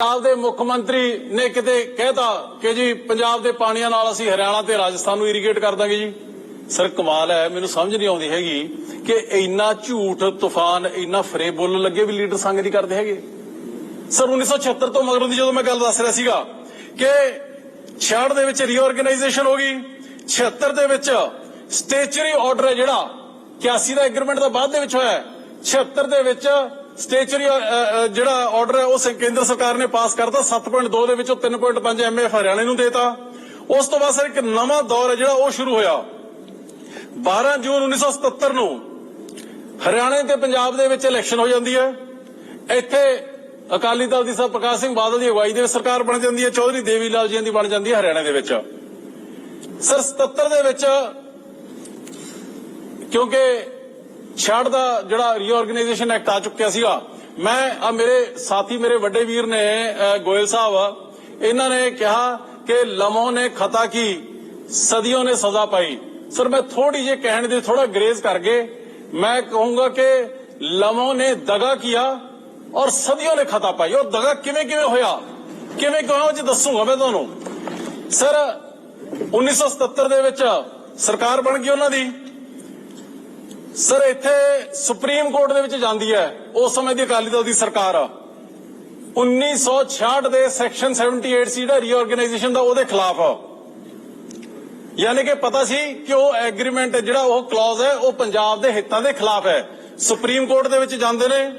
ਪੰਜਾਬ ਦੇ ਮੁੱਖ ਮੰਤਰੀ ਨੇ ਕਿਤੇ ਕਹਿਤਾ ਕਿ ਜੀ, ਪੰਜਾਬ ਦੇ ਪਾਣੀਆਂ ਨਾਲ ਅਸੀਂ ਹਰਿਆਣਾ ਤੇ ਰਾਜਸਥਾਨ ਨੂੰ ਇਰੀਗੇਟ ਕਰ ਦਾਂਗੇ ਜੀ ਸਰ ਕਮਾਲ ਹੈ, ਮੈਨੂੰ ਸਮਝ ਨਹੀਂ ਆਉਂਦੀ ਹੈਗੀ ਕਿ ਇੰਨਾ ਝੂਠ ਤੂਫਾਨ, ਇੰਨਾ ਫਰੇਬ ਬੋਲਣ ਲੱਗੇ ਵੀ ਲੀਡਰ ਸੰਗ ਨਹੀਂ ਕਰਦੇ ਹੈਗੇ ਸਰ 1976 ਤੋਂ ਮਗਰੋਂ ਦੀ ਜਦੋਂ ਮੈਂ ਗੱਲ ਦੱਸ ਰਿਹਾ ਸੀਗਾ ਕਿ 66 ਦੇ ਵਿੱਚ ਰੀਆਰਗੇਨਾਈਜੇਸ਼ਨ ਹੋ ਗਈ 76 ਦੇ ਵਿੱਚ ਸਟੇਚਰੀ ਆਰਡਰ ਹੈ ਜਿਹੜਾ 81 ਦਾ ਐਗਰੀਮੈਂਟ ਦਾ ਬਾਅਦ ਦੇ ਵਿੱਚ ਹੋਇਆ ਹੈ। 76 ਦੇ ਵਿੱਚ ਸਟੇਚਰੀ ਜਿਹੜਾ ਆਰਡਰ ਹੈ, ਉਹ ਕੇਂਦਰ ਸਰਕਾਰ ਨੇ ਪਾਸ ਕਰਤਾ। 7.2 ਦੇ ਵਿੱਚੋਂ 3.5 ਐਮਐਫ ਹਰਿਆਣੇ ਨੂੰ ਦੇਤਾ। ਉਸ ਤੋਂ ਬਾਅਦ ਸਰ, ਇੱਕ ਨਵਾਂ ਦੌਰ ਹੈ ਜਿਹੜਾ ਉਹ ਸ਼ੁਰੂ ਹੋਇਆ। 12 ਜੂਨ 1977 ਨੂੰ ਹਰਿਆਣੇ ਤੇ ਪੰਜਾਬ ਦੇ ਵਿੱਚ ਇਲੈਕਸ਼ਨ ਹੋ ਜਾਂਦੀ ਹੈ। ਇੱਥੇ ਅਕਾਲੀ ਦਲ ਦੀ ਸਰ ਪ੍ਰਕਾਸ਼ ਸਿੰਘ ਬਾਦਲ ਦੀ ਅਗਵਾਈ ਦੇ ਵਿੱਚ ਸਰਕਾਰ ਬਣ ਜਾਂਦੀ ਹੈ। ਚੌਧਰੀ ਦੇਵੀ ਲਾਲ ਜੀ ਦੀ ਬਣ ਜਾਂਦੀ ਹੈ ਹਰਿਆਣਾ ਦੇ ਵਿੱਚ। ਸਰ 77 ਦੇ ਵਿੱਚ ਕਿਉਂਕਿ ਛਾੜ ਦਾ ਜਿਹੜਾ ਰੀਆਰਗੇਨਾਈਜੇਸ਼ਨ ਐਕਟ ਆ ਚੁੱਕਿਆ ਸੀਗਾ। ਮੈਂ, ਆ ਮੇਰੇ ਸਾਥੀ, ਮੇਰੇ ਵੱਡੇ ਵੀਰ ਨੇ ਗੋਇਲ ਸਾਹਿਬ, ਇਹਨਾਂ ਨੇ ਕਿਹਾ ਕਿ ਲਮੋ ਨੇ ਖਤਾ ਕੀ, ਸਦੀਆਂ ਨੇ ਸਜ਼ਾ ਪਾਈ। ਸਰ, ਮੈਂ ਥੋੜੀ ਜਿਹੀ ਕਹਿਣ ਦੀ ਥੋੜਾ ਗਰੇਜ਼ ਕਰਕੇ ਮੈਂ ਕਹੂੰਗਾ ਕਿ ਲਮੋ ਨੇ ਦਗਾ ਕੀਆ ਔਰ ਸਦੀਆਂ ਨੇ ਖਤਾ ਪਾਈ। ਉਹ ਦਗਾ ਕਿਵੇਂ ਕਿਵੇਂ ਹੋਇਆ? ਕਿਵੇਂ ਕਿਵੇਂ ਉਹ ਦੱਸੂਗਾ ਮੈਂ ਤੁਹਾਨੂੰ? ਸਰ 1977 ਦੇ ਵਿੱਚ ਸਰਕਾਰ ਬਣ ਗਈ ਉਹਨਾਂ ਦੀ। ਸਰ, ਇੱਥੇ ਸੁਪਰੀਮ ਕੋਰਟ ਦੇ ਵਿੱਚ ਜਾਂਦੀ ਹੈ। ਉਸ ਸਮੇਂ ਦੀ ਅਕਾਲੀ ਦਲ ਦੀ ਸਰਕਾਰ। 1966 ਦੇ ਸੈਕਸ਼ਨ 78 ਸੀ ਜਿਹੜਾ ਰੀਆਰਗੇਨਾਈਜੇਸ਼ਨ ਦਾ, ਉਹਦੇ ਖਿਲਾਫ। ਯਾਨੀ ਕਿ ਪਤਾ ਸੀ ਕਿ ਉਹ ਐਗਰੀਮੈਂਟ ਜਿਹੜਾ ਉਹ ਕਲੌਜ਼ ਹੈ, ਉਹ ਪੰਜਾਬ ਦੇ ਹਿੱਤਾਂ ਦੇ ਖਿਲਾਫ ਹੈ। ਸੁਪਰੀਮ ਕੋਰਟ ਦੇ ਵਿੱਚ ਜਾਂਦੇ ਨੇ।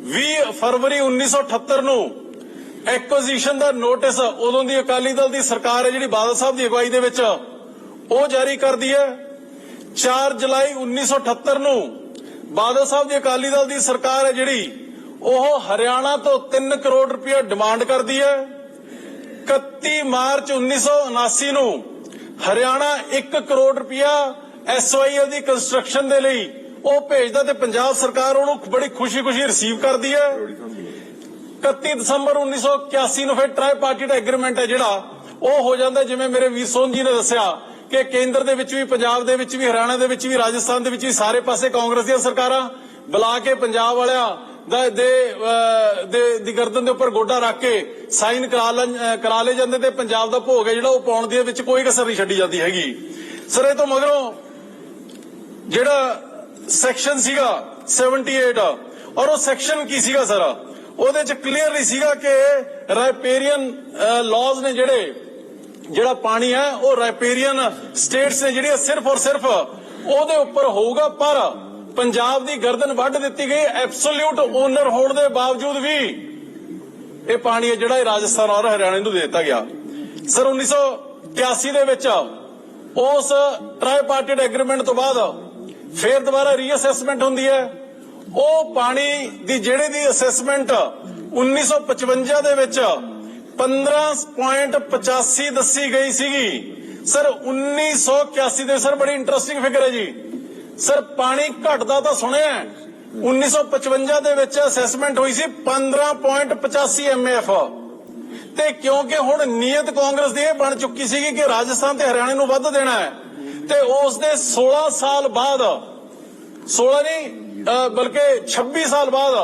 20 ਫਰਵਰੀ 1978 ਨੂੰ ਐਕੁਜੀਸ਼ਨ ਦਾ ਨੋਟਿਸ ਉਦੋਂ ਦੀ ਅਕਾਲੀ ਦਲ ਦੀ ਸਰਕਾਰ ਹੈ, ਜਿਹੜੀ ਬਾਦਲ ਸਾਹਿਬ ਦੀ ਅਗਵਾਈ ਦੇ ਵਿੱਚ, ਉਹ ਜਾਰੀ ਕਰਦੀ ਹੈ। 4 ਜੁਲਾਈ 1978 ਨੂੰ ਬਾਦਲ ਸਾਹਿਬ ਦੀ ਅਕਾਲੀ ਦਲ ਦੀ ਸਰਕਾਰ ਹੈ ਜਿਹੜੀ, ਉਹ ਹਰਿਆਣਾ ਤੋਂ 3 ਕਰੋੜ ਰੁਪਏ ਡਿਮਾਂਡ ਕਰਦੀ ਹੈ। 31 ਮਾਰਚ 1979 ਨੂੰ ਹਰਿਆਣਾ 1 ਕਰੋੜ ਰੁਪਇਆ ਐਸਵਾਈਐਲ ਦੀ ਕੰਸਟਰਕਸ਼ਨ ਦੇ ਲਈ ਉਹ ਭੇਜਦਾ ਤੇ ਪੰਜਾਬ ਸਰਕਾਰ ਉਹਨੂੰ ਬੜੀ ਖੁਸ਼ੀ-ਖੁਸ਼ੀ ਰਿਸੀਵ ਕਰਦੀ ਹੈ। 31 ਦਸੰਬਰ 1981 ਨੂੰ ਫਿਰ ਟ੍ਰਾਈ ਪਾਰਟੀ ਦਾ ਐਗਰੀਮੈਂਟ ਹੈ ਜਿਹੜਾ, ਉਹ ਹੋ ਜਾਂਦਾ ਜਿਵੇਂ ਮੇਰੇ ਵੀਰ ਸੋਨ ਜੀ ਨੇ ਦੱਸਿਆ ਕਿ ਕੇਂਦਰ ਦੇ ਵਿੱਚ ਵੀ, ਪੰਜਾਬ ਦੇ ਵਿੱਚ ਵੀ, ਹਰਿਆਣਾ ਦੇ ਵਿੱਚ ਵੀ, ਰਾਜਸਥਾਨ ਦੇ ਵਿੱਚ ਵੀ ਸਾਰੇ ਪਾਸੇ ਕਾਂਗਰਸ ਦੀਆਂ ਸਰਕਾਰਾਂ ਬੁਲਾ ਕੇ ਪੰਜਾਬ ਵਾਲਿਆਂ ਦਾ ਦੇ ਦੀ ਗਰਦਨ ਦੇ ਉੱਪਰ ਗੋਡਾ ਰੱਖ ਕੇ ਸਾਈਨ ਕਰਾ ਲੈਣ- ਲਏ ਜਾਂਦੇ ਤੇ ਪੰਜਾਬ ਦਾ ਭੋਗ ਹੈ ਜਿਹੜਾ ਉਹ ਪਾਉਣ ਦੇ ਵਿੱਚ ਕੋਈ ਕਸਰ ਨਹੀਂ ਛੱਡੀ ਜਾਂਦੀ ਹੈਗੀ। ਸਰ, ਇਹ ਤੋਂ ਮਗਰੋਂ ਜਿਹੜਾ ਸੈਕਸ਼ਨ ਸੀਗਾ 78 ਔਰ ਉਹ ਸੈਕਸ਼ਨ ਕੀ ਸੀਗਾ, ਸਰ? ਉਹਦੇ ਚ ਕਲੀਅਰਲੀ ਸੀਗਾ ਕਿ ਰਾਇਪੇਰੀਅਨ ਲਾਜ਼ ਨੇ ਜਿਹੜੇ ਜਿਹੜਾ ਪਾਣੀ ਹੈ, ਉਹ ਰਾਇਪੇਰੀਅਨ ਸਟੇਟਸ ਨੇ ਜਿਹੜੀਆਂ ਸਿਰਫ ਔਰ ਸਿਰਫ ਉਹਦੇ ਉੱਪਰ ਹੋਊਗਾ, ਪਰ ਪੰਜਾਬ ਦੀ ਗਰਦਨ ਵੱਢ ਦਿੱਤੀ ਗਈ ਐਬਸੋਲੂਟ ਓਨਰ ਹੋਣ ਦੇ ਬਾਵਜੂਦ ਵੀ ਇਹ ਪਾਣੀ ਹੈ ਜਿਹੜਾ ਇਹ ਰਾਜਸਥਾਨ ਔਰ ਹਰਿਆਣਾ ਨੂੰ ਦੇ ਦਿੱਤਾ ਗਿਆ। ਸਰ 1981 ਦੇ ਵਿੱਚ ਉਸ ਟ੍ਰਾਈਪਾਰਟਿਡ ਐਗਰੀਮੈਂਟ ਤੋਂ ਬਾਅਦ ਫੇਰ ਦੁਬਾਰਾ ਰੀਅਸੈਸਮੈਂਟ ਹੁੰਦੀ ਹੈ। ਉਹ ਪਾਣੀ ਦੀ, ਜਿਹੜੇ ਦੀ ਅਸੈਸਮੈਂਟ 1955 ਦੇ ਵਿੱਚ 15.85 ਦੱਸੀ ਗਈ ਸੀਗੀ। ਸਰ 1981 ਦੇ ਸਰ, ਬੜੀ ਇੰਟਰਸਟਿੰਗ ਫਿਗਰ ਹੈ ਜੀ। ਸਰ, ਪਾਣੀ ਘਟਦਾ ਤਾਂ ਸੁਣਿਆ ਹੈ। 1955 ਦੇ ਵਿੱਚ ਅਸੈਸਮੈਂਟ ਹੋਈ ਸੀ 15.85 ਐਮਐਫ ਤੇ ਕਿਉਂਕਿ ਹੁਣ ਨੀਅਤ ਕਾਂਗਰਸ ਦੀ ਇਹ ਬਣ ਚੁੱਕੀ ਸੀਗੀ ਕਿ ਰਾਜਸਥਾਨ ਤੇ ਹਰਿਆਣੇ ਨੂੰ ਵੱਧ ਦੇਣਾ ਹੈ, ਤੇ ਉਸ ਦੇ 16 ਸਾਲ ਬਾਅਦ 16 ਨਹੀਂ ਬਲਕਿ 26 ਸਾਲ ਬਾਅਦ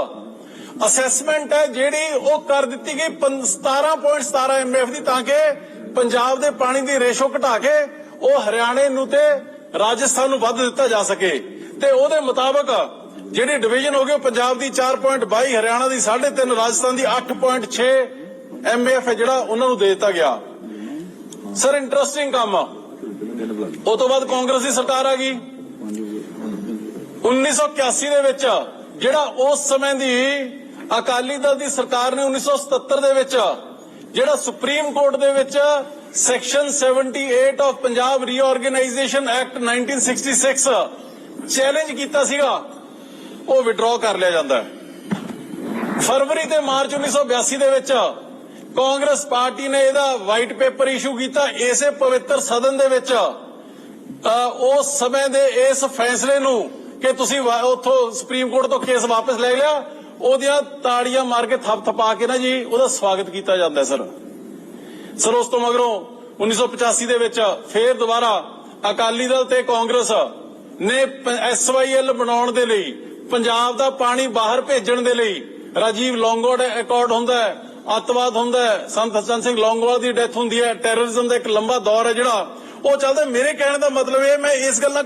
ਅਸੈਸਮੈਂਟ ਹੈ ਜਿਹੜੀ ਉਹ ਕਰ ਦਿੱਤੀ ਗਈ ਪੰ- 17.17 ਐਮਐਫ ਦੀ, ਤਾਂ ਕਿ ਪੰਜਾਬ ਦੇ ਪਾਣੀ ਦੀ ਰੇਸ਼ੋ ਘਟਾ ਕੇ ਉਹ ਹਰਿਆਣੇ ਨੂੰ ਤੇ ਰਾਜਸਥਾਨ ਨੂੰ ਵੱਧ ਦਿੱਤਾ ਜਾ ਸਕੇ। ਤੇ ਉਹਦੇ ਮੁਤਾਬਕ ਜਿਹੜੀ ਡਿਵੀਜ਼ਨ ਹੋ ਗਈ, ਉਹ ਪੰਜਾਬ ਦੀ 4.22 ਹਰਿਆਣਾ ਦੀ 3.5 ਰਾਜਸਥਾਨ ਦੀ 8.6 ਐਮਐਫ ਹੈ ਜਿਹੜਾ ਉਹਨਾਂ ਨੂੰ ਦੇ ਦਿੱਤਾ ਗਿਆ। ਸਰ ਇੰਟਰਸਟਿੰਗ ਕੰਮ। ਉਹ ਤੋਂ ਬਾਅਦ ਕਾਂਗਰਸ ਦੀ ਸਰਕਾਰ ਆ ਗਈ। 1981 ਦੇ ਵਿੱਚ ਜਿਹੜਾ ਉਸ ਸਮੇਂ ਦੀ ਅਕਾਲੀ ਦਲ ਦੀ ਸਰਕਾਰ ਨੇ 1977 ਦੇ ਵਿੱਚ ਜਿਹੜਾ ਸੁਪਰੀਮ ਕੋਰਟ ਦੇ ਵਿੱਚ section 78 of Punjab reorganisation act 1966 challenge ਕੀਤਾ ਸੀਗਾ, ਉਹ ਵਿਡਰਾਅ ਕਰ ਲਿਆ ਜਾਂਦਾ ਹੈ। ਫਰਵਰੀ ਤੇ ਮਾਰਚ 1982 ਦੇ ਵਿੱਚ ਕਾਂਗਰਸ ਪਾਰਟੀ ਨੇ ਇਹਦਾ ਵਾਈਟ ਪੇਪਰ ਇਸ਼ੂ ਕੀਤਾ। ਇਸੇ ਪਵਿੱਤਰ ਸਦਨ ਦੇ ਵਿੱਚ ਉਸ ਸਮੇਂ ਦੇ ਇਸ ਫੈਸਲੇ ਨੂੰ ਕਿ ਤੁਸੀਂ ਉਥੋਂ ਸੁਪਰੀਮ ਕੋਰਟ ਤੋਂ ਕੇਸ ਵਾਪਸ ਲੈ ਲਿਆ ਉਹਦੀਆਂ ਤਾੜੀਆਂ ਮਾਰ ਕੇ ਥੱਪ ਥਪਾ ਕੇ ਨਾ ਜੀ, ਉਹਦਾ ਸਵਾਗਤ ਕੀਤਾ ਜਾਂਦਾ ਸਰ। ਸਰ, ਉਸ ਤੋਂ ਮਗਰੋਂ 1985 ਦੇ ਵਿੱਚ ਫੇਰ ਦੁਬਾਰਾ ਅਕਾਲੀ ਦਲ ਤੇ ਕਾਂਗਰਸ ਨੇ ਐਸਵਾਈਐਲ ਬਣਾਉਣ ਦੇ ਲਈ, ਪੰਜਾਬ ਦਾ ਪਾਣੀ ਬਾਹਰ ਭੇਜਣ ਦੇ ਲਈ ਰਾਜੀਵ ਲੌਂਗੋਡ ਅਕੋਰਡ ਹੁੰਦਾ ਹੈ, ਅੱਤਵਾਦ ਹੁੰਦਾ ਹੈ, ਸੰਤ ਹਸਨ ਸਿੰਘ ਲੌਂਗੋਵਾਲ ਦੀ ਡੈਥ ਹੁੰਦੀ ਹੈ ਟੈਰਰਿਜ਼ਮ ਦਾ ਇੱਕ ਲੰਬਾ ਦੌਰ ਹੈ ਜਿਹੜਾ, ਉਹ ਚੱਲਦਾ ਮੇਰੇ ਕਹਿਣ ਦਾ ਮਤਲਬ ਇਹ ਮੈਂ ਇਸ ਗੱਲ ਨਾਲ